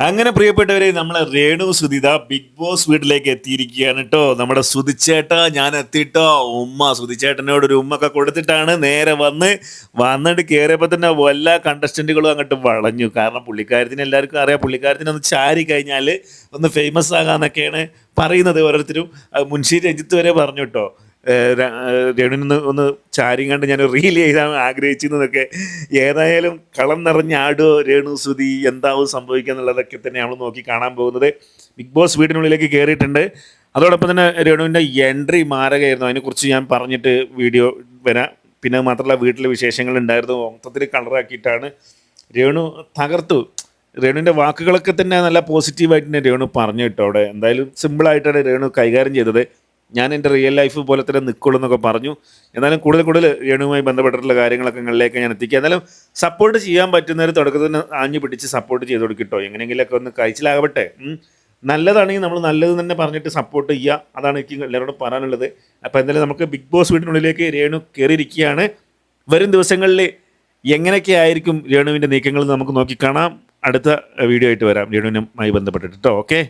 അങ്ങനെ പ്രിയപ്പെട്ടവരെ നമ്മളെ രേണു സുധിത ബിഗ് ബോസ് വീട്ടിലേക്ക് എത്തിയിരിക്കുകയാണ് കേട്ടോ നമ്മുടെ സുധിച്ചേട്ട ഞാൻ എത്തിയിട്ടോ ഉമ്മ സുധിച്ചേട്ടനോട് ഒരു ഉമ്മ ഒക്കെ കൊടുത്തിട്ടാണ് നേരെ വന്ന് വന്നിട്ട് കയറിയപ്പോൾ തന്നെ എല്ലാ കണ്ടസ്റ്റന്റുകളും അങ്ങോട്ട് വളഞ്ഞു. കാരണം പുള്ളിക്കാരത്തിന് എല്ലാവർക്കും അറിയാം. പുള്ളിക്കാരത്തിന് ഒന്ന് ചാരി കഴിഞ്ഞാൽ ഒന്ന് ഫേമസ് ആകാന്നൊക്കെയാണ് പറയുന്നത് ഓരോരുത്തരും. മുൻഷി രഞ്ജിത്ത് വരെ പറഞ്ഞു കേട്ടോ രേണുവിനൊന്ന് ഒന്ന് ചാരിയും കണ്ട് ഞാൻ റീൽ ചെയ്താൽ ആഗ്രഹിച്ചിരുന്നതൊക്കെ ഏതായാലും കളം നിറഞ്ഞ ആടോ രേണു സുതി എന്താവും സംഭവിക്കുക എന്നുള്ളതൊക്കെ തന്നെ നമ്മൾ നോക്കി കാണാൻ പോകുന്നത്. ബിഗ് ബോസ് വീടിനുള്ളിലേക്ക് കയറിയിട്ടുണ്ട് അതോടൊപ്പം തന്നെ രേണുവിന്റെ എൻട്രി മാരകമായിരുന്നു അതിനെക്കുറിച്ച് ഞാൻ പറഞ്ഞിട്ട് വീഡിയോ വരാം. പിന്നെ മാത്രമല്ല വീട്ടിലെ വിശേഷങ്ങൾ ഉണ്ടായിരുന്നു. മൊത്തത്തിൽ കളറാക്കിയിട്ടാണ് രേണു തകർത്തു. രേണുവിന്റെ വാക്കുകളൊക്കെ തന്നെ നല്ല പോസിറ്റീവായിട്ട് തന്നെ രേണു പറഞ്ഞു കേട്ടോ അവിടെ. എന്തായാലും സിമ്പിളായിട്ടാണ് രേണു കൈകാര്യം ചെയ്തത്. ഞാൻ എന്റെ റിയൽ ലൈഫ് പോലെ തന്നെ നിൽക്കുള്ളൂ എന്നൊക്കെ പറഞ്ഞു. എന്നാലും കൂടുതൽ കൂടുതൽ രേണുവുമായി ബന്ധപ്പെട്ടിട്ടുള്ള കാര്യങ്ങളൊക്കെ നിങ്ങളിലേക്ക് ഞാൻ എത്തിക്കുക. എന്നാലും സപ്പോർട്ട് ചെയ്യാൻ പറ്റുന്നവർ തുടക്കത്തിൽ തന്നെ ആഞ്ഞു പിടിച്ച് സപ്പോർട്ട് ചെയ്ത് കൊടുക്കിട്ടോ. എങ്ങനെയെങ്കിലുമൊക്കെ ഒന്ന് കഴിച്ചിലാകട്ടെ. നല്ലതാണെങ്കിൽ നമ്മൾ നല്ലത് തന്നെ പറഞ്ഞിട്ട് സപ്പോർട്ട് ചെയ്യുക. അതാണ് എനിക്ക് എല്ലാവരോടും പറയാനുള്ളത്. അപ്പോൾ എന്തായാലും നമുക്ക് ബിഗ് ബോസ് വീടിനുള്ളിലേക്ക് രേണു കയറിയിരിക്കുകയാണ്. വരും ദിവസങ്ങളിൽ എങ്ങനെയൊക്കെ ആയിരിക്കും രേണുവിന്റെ നീക്കങ്ങൾ നമുക്ക് നോക്കിക്കാണാം അടുത്ത വീഡിയോ ആയിട്ട് വരാം. രേണുവിനുമായി ബന്ധപ്പെട്ടിട്ട് കേട്ടോ ഓക്കെ